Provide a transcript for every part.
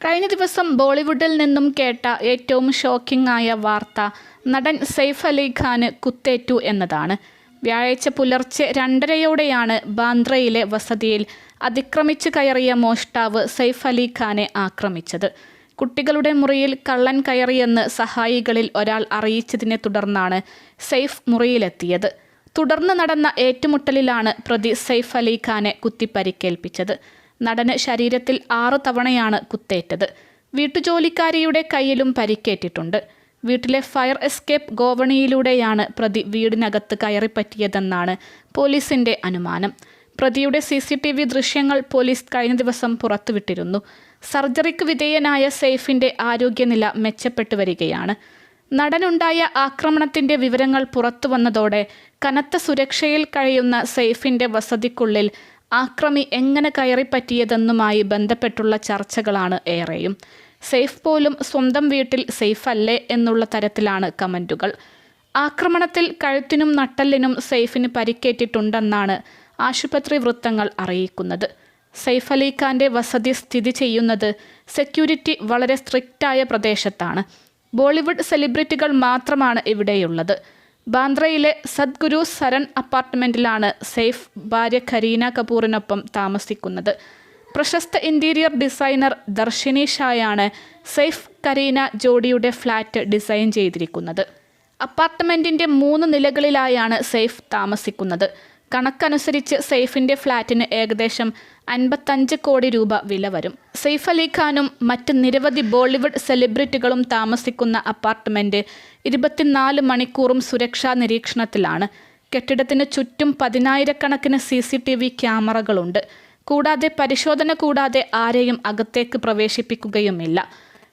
കഴിഞ്ഞ ദിവസം ബോളിവുഡിൽ നിന്നും കേട്ട ഏറ്റവും ഷോക്കിംഗ് ആയ വാർത്ത നടൻ സെയ്ഫ് അലി ഖാന് കുത്തേറ്റു എന്നതാണ്. വ്യാഴാഴ്ച പുലർച്ചെ രണ്ടരയോടെയാണ് ബാന്ദ്രയിലെ വസതിയിൽ അതിക്രമിച്ചു കയറിയ മോഷ്ടാവ് സെയ്ഫ് അലി ഖാനെ ആക്രമിച്ചത്. കുട്ടികളുടെ മുറിയിൽ കള്ളൻ കയറിയെന്ന് സഹായികളിൽ ഒരാൾ അറിയിച്ചതിനെ തുടർന്നാണ് സെയ്ഫ് മുറിയിലെത്തിയത്. തുടർന്ന് നടന്ന ഏറ്റുമുട്ടലിലാണ് പ്രതി സെയ്ഫ് അലി ഖാനെ കുത്തിപ്പരിക്കേൽപ്പിച്ചത്. നടന് ശരീരത്തിൽ ആറു തവണയാണ് കുത്തേറ്റത്. വീട്ടുജോലിക്കാരിയുടെ കയ്യിലും പരിക്കേറ്റിട്ടുണ്ട്. വീട്ടിലെ ഫയർ എസ്കേപ്പ് ഗോവണിയിലൂടെയാണ് പ്രതി വീടിനകത്ത് കയറിപ്പറ്റിയതെന്നാണ് പോലീസിന്റെ അനുമാനം. പ്രതിയുടെ സി സി ടി വി ദൃശ്യങ്ങൾ പോലീസ് കഴിഞ്ഞ ദിവസം പുറത്തുവിട്ടിരുന്നു. സർജറിക്ക് വിധേയനായ സെയ്ഫിന്റെ ആരോഗ്യനില മെച്ചപ്പെട്ടു വരികയാണ് നടനുണ്ടായ ആക്രമണത്തിന്റെ വിവരങ്ങൾ പുറത്തുവന്നതോടെ കനത്ത സുരക്ഷയിൽ കഴിയുന്ന സെയ്ഫിന്റെ വസതിക്കുള്ളിൽ ആക്രമി എങ്ങനെ കയറിപ്പറ്റിയതെന്നുമായി ബന്ധപ്പെട്ടുള്ള ചർച്ചകളാണ് ഏറെയും. സേഫ് പോലും സ്വന്തം വീട്ടിൽ സേഫ് അല്ലേ എന്നുള്ള തരത്തിലാണ് കമന്റുകൾ ആക്രമണത്തിൽ കഴുത്തിനും നട്ടല്ലിനും സെയ്ഫിന് പരിക്കേറ്റിട്ടുണ്ടെന്നാണ് ആശുപത്രി വൃത്തങ്ങൾ അറിയിക്കുന്നത്. സെയ്ഫ് അലി ഖാന്റെ വസതി സ്ഥിതി ചെയ്യുന്നത് സെക്യൂരിറ്റി വളരെ സ്ട്രിക്റ്റായ പ്രദേശത്താണ്. ബോളിവുഡ് സെലിബ്രിറ്റികൾ മാത്രമാണ് ഇവിടെയുള്ളത്. ബാന്ദ്രയിലെ സദ്ഗുരു സരൺ അപ്പാർട്ട്മെന്റിലാണ് സെയ്ഫ് ഭാര്യ കരീന കപൂറിനൊപ്പം താമസിക്കുന്നത്. പ്രശസ്ത ഇന്റീരിയർ ഡിസൈനർ ദർശിനി ഷായാണ് സെയ്ഫ് കരീന ജോഡിയുടെ ഫ്ലാറ്റ് ഡിസൈൻ ചെയ്തിരിക്കുന്നത്. അപ്പാർട്ട്മെന്റിന്റെ മൂന്ന് നിലകളിലായാണ് സെയ്ഫ് താമസിക്കുന്നത്. കണക്കനുസരിച്ച് സെയ്ഫിന്റെ ഫ്ലാറ്റിന് ഏകദേശം അൻപത്തഞ്ച് കോടി രൂപ വില വരും. സെയ്ഫ് അലി ഖാനും മറ്റ് നിരവധി ബോളിവുഡ് സെലിബ്രിറ്റികളും താമസിക്കുന്ന അപ്പാർട്ട്മെന്റ് ഇരുപത്തിനാല് മണിക്കൂറും സുരക്ഷാ നിരീക്ഷണത്തിലാണ്. കെട്ടിടത്തിന് ചുറ്റും പതിനായിരക്കണക്കിന് സി സി ടി വി ക്യാമറകളുണ്ട്. കൂടാതെ പരിശോധന കൂടാതെ ആരെയും അകത്തേക്ക് പ്രവേശിപ്പിക്കുകയുമില്ല.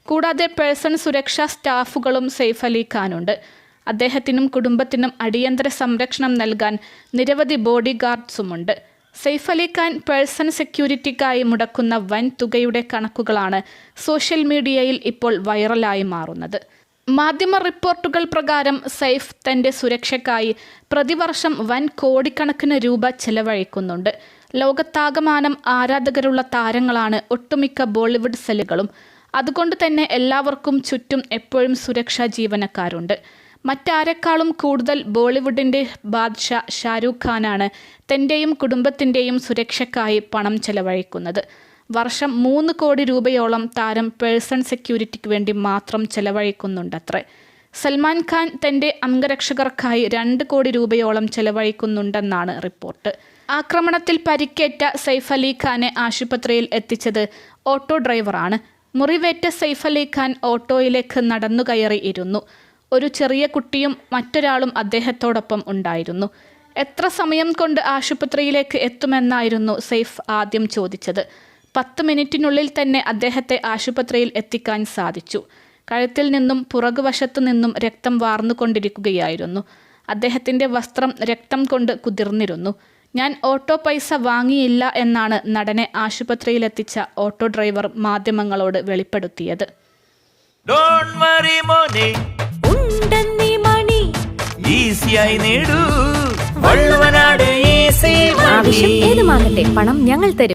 കൂടാതെ പേഴ്സൺ സുരക്ഷാ സ്റ്റാഫുകളും സെയ്ഫ് അലി ഖാനുണ്ട്. അദ്ദേഹത്തിനും കുടുംബത്തിനും അടിയന്തര സംരക്ഷണം നൽകാൻ നിരവധി ബോഡി ഗാർഡ്സുമുണ്ട് സെയ്ഫ് അലി ഖാൻ പേഴ്സൺ സെക്യൂരിറ്റിക്കായി മുടക്കുന്ന വൻ തുകയുടെ കണക്കുകളാണ് സോഷ്യൽ മീഡിയയിൽ ഇപ്പോൾ വൈറലായി മാറുന്നത്. മാധ്യമ റിപ്പോർട്ടുകൾ പ്രകാരം സെയ്ഫ് തന്റെ സുരക്ഷയ്ക്കായി പ്രതിവർഷം വൻ കോടിക്കണക്കിന് രൂപ ചെലവഴിക്കുന്നുണ്ട്. ലോകത്താകമാനം ആരാധകരുള്ള താരങ്ങളാണ് ഒട്ടുമിക്ക ബോളിവുഡ് സെല്ലുകളും. അതുകൊണ്ട് തന്നെ എല്ലാവർക്കും ചുറ്റും എപ്പോഴും സുരക്ഷാ ജീവനക്കാരുണ്ട്. മറ്റാരെക്കാളും കൂടുതൽ ബോളിവുഡിന്റെ ബാദ്ഷാ ഷാരൂഖ് ഖാനാണ് തന്റെയും കുടുംബത്തിന്റെയും സുരക്ഷയ്ക്കായി പണം ചെലവഴിക്കുന്നത്. വർഷം മൂന്ന് കോടി രൂപയോളം താരം പേഴ്സൺ സെക്യൂരിറ്റിക്ക് വേണ്ടി മാത്രം ചെലവഴിക്കുന്നുണ്ടത്രേ. സൽമാൻ ഖാൻ തന്റെ അംഗരക്ഷകർക്കായി രണ്ട് കോടി രൂപയോളം ചെലവഴിക്കുന്നുണ്ടെന്നാണ് റിപ്പോർട്ട്. ആക്രമണത്തിൽ പരിക്കേറ്റ സൈഫ് അലി ഖാനെ ആശുപത്രിയിൽ എത്തിച്ചത് ഓട്ടോ ഡ്രൈവറാണ്. മുറിവേറ്റ സൈഫ് അലി ഖാൻ ഓട്ടോയിലേക്ക് നടന്നു കയറി ഇരുന്നു. ഒരു ചെറിയ കുട്ടിയും മറ്റൊരാളും അദ്ദേഹത്തോടൊപ്പം ഉണ്ടായിരുന്നു. എത്ര സമയം കൊണ്ട് ആശുപത്രിയിലേക്ക് എത്തുമെന്നായിരുന്നു സെയ്ഫ് ആദ്യം ചോദിച്ചത്. പത്ത് മിനിറ്റിനുള്ളിൽ തന്നെ അദ്ദേഹത്തെ ആശുപത്രിയിൽ എത്തിക്കാൻ സാധിച്ചു. കഴുത്തിൽ നിന്നും പുറകുവശത്തു നിന്നും രക്തം വാർന്നുകൊണ്ടിരിക്കുകയായിരുന്നു. അദ്ദേഹത്തിന്റെ വസ്ത്രം രക്തം കൊണ്ട് കുതിർന്നിരുന്നു. ഞാൻ ഓട്ടോ പൈസ വാങ്ങിയില്ല എന്നാണ് നടനെ ആശുപത്രിയിലെത്തിച്ച ഓട്ടോ ഡ്രൈവർ മാധ്യമങ്ങളോട് വെളിപ്പെടുത്തിയത്. മോനെ ഉണ്ടെന്നീ മണി. ഈസിയായി നേടൂ. വള്ളുവനാട് ഈസി ആവശ്യം ഏതുമാകട്ടെ പണം ഞങ്ങൾ തരും.